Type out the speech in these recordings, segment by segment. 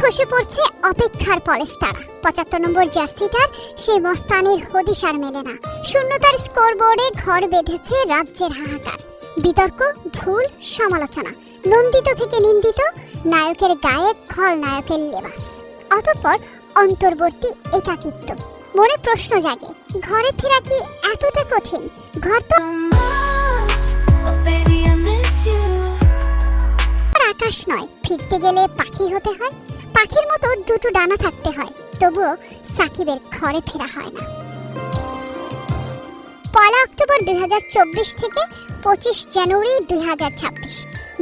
বসে পড়ছে অপেক্ষার পলেস্তারা পঁচাত্তর নম্বর জার্সিটার সেই মস্তানির হদিশ আর মেলে না। শূন্যতার স্কোরবোর্ডে ঘর বেঁধেছে রাজ্যের হাহাকার। বিতর্ক ভুল সমালোচনা নন্দিত থেকে নিন্দিত নায়কের গায়ে খল নায়কের লেবাস। অতঃপর অন্তর্বর্তী একাকিত্ব। মনে প্রশ্ন জাগে ঘরে ফেরা কি এতটা কঠিন? ঘর তো আকাশ নয় ফিরতে গেলে পাখি হতে হয়। পাখির মতো দুটো ডানা থাকতে হয়, তবুও সাকিবের ঘরে ফেরা হয় না। পয়লা অক্টোবর দু হাজার চব্বিশ থেকে পঁচিশ জানুয়ারি দুই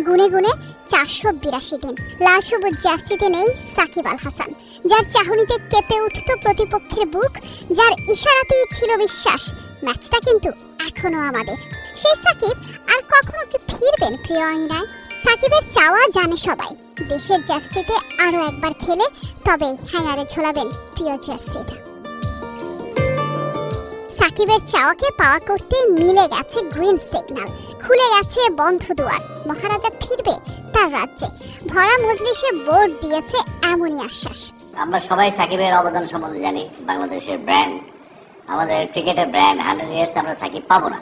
গুনে গুনে চারশো বিরাশি দিন, লাল সবুজ জার্সিতে নেই সাকিব আল হাসান, যার চাহনিতে কেঁপে উঠত প্রতিপক্ষের বুক, যার ইশারাতেই ছিল বিশ্বাস, ম্যাচটা কিন্তু এখনও আমাদের। সেই সাকিব আর কখনো কি ফিরবেন প্রিয় আইনায় সাকিবের চাওয়া জানে সবাই। দেশের জার্সিতে আরও একবার খেলে তবেই হ্যাঙ্গারে ঝোলাবেন প্রিয় জার্সিটা। সাকিবের চাওয়াকে পাওয়া করতে মিলে গেছে গ্রিন সিগন্যাল। খুলে গেছে বন্ধ দুয়ার। মহারাজা ফিরবে তার রাজ্যে। ভরা মজলিসে বোর্ড দিয়েছে এমনই আশ্বাস। আমরা সবাই সাকিবের অবদান সম্বন্ধে জানি, বাংলাদেশের ব্র্যান্ড আমাদের ক্রিকেটের ব্র্যান্ড হান্ড্রেড ইয়ার্স আমরা সাকিব পাবো না।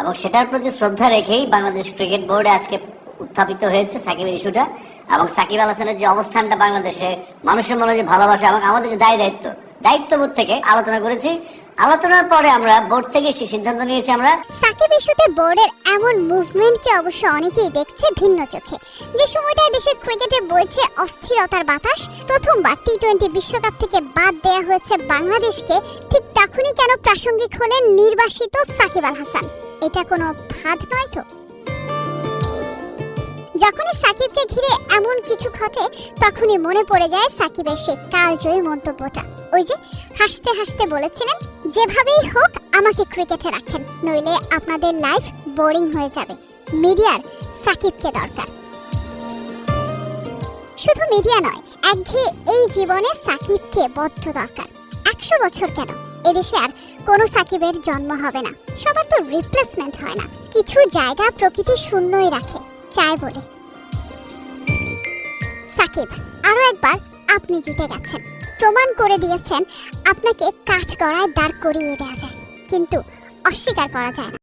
এবং সেটার প্রতি শ্রদ্ধা রেখেই বাংলাদেশ ক্রিকেট বোর্ডে আজকে উত্থাপিত হয়েছে সাকিবের ইস্যুটা। এবং সাকিব আল হাসানের যে অবস্থানটা বাংলাদেশে, মানুষের মনে যে ভালোবাসা এবং আমাদের যে দায় দায়িত্ব, দায়িত্ববোধ থেকে আলোচনা করেছি। আলোচনার পরে আমরা বোর্ড থেকে সিদ্ধান্ত নিয়েছি আমরা। সাকিব ইস্যুতে বোর্ডের এমন মুভমেন্টকে অবশ্য অনেকেই দেখছে ভিন্ন চোখে। যে দেশের ক্রিকেটে বইছে অস্থিরতার বাতাস, প্রথমবার টি টোয়েন্টি বিশ্বকাপ থেকে বাদ দেয়া হয়েছে বাংলাদেশকে, ঠিক তখনই কেন প্রাসঙ্গিক হলেন নির্বাসিত সাকিব আল হাসান? এটা কোনো ফাঁদ নয় তো? যখনই সাকিবকে ঘিরে এমন কিছু ঘটে, তখনই মনে পড়ে যায় সাকিবের সেই কালজয়ী মন্তব্যটা। ওই যে হাসতে হাসতে বলেছিলেন, যেভাবেই হোক আমাকে ক্রিকেটে রাখেন, নইলে আপনাদের লাইফ বোরিং হয়ে যাবে। মিডিয়ার সাকিবকে দরকার। শুধু মিডিয়া নয়, একঘেয়ে এই জীবনে সাকিবকে বদ্ধ দরকার। একশো বছর কেন? এদেশে আর কোনো সাকিবের জন্ম হবে না। সবার তো রিপ্লেসমেন্ট হয় না। কিছু জায়গা প্রকৃতি শূন্যই রাখে, চায় বলে। সাকিব, আরও একবার আপনি জিতে গেছেন। প্রমাণ করে দিয়েছেন, আপনাকে কাজ করায় দাঁড় করিয়ে দেওয়া যায়, কিন্তু অস্বীকার করা যায় না।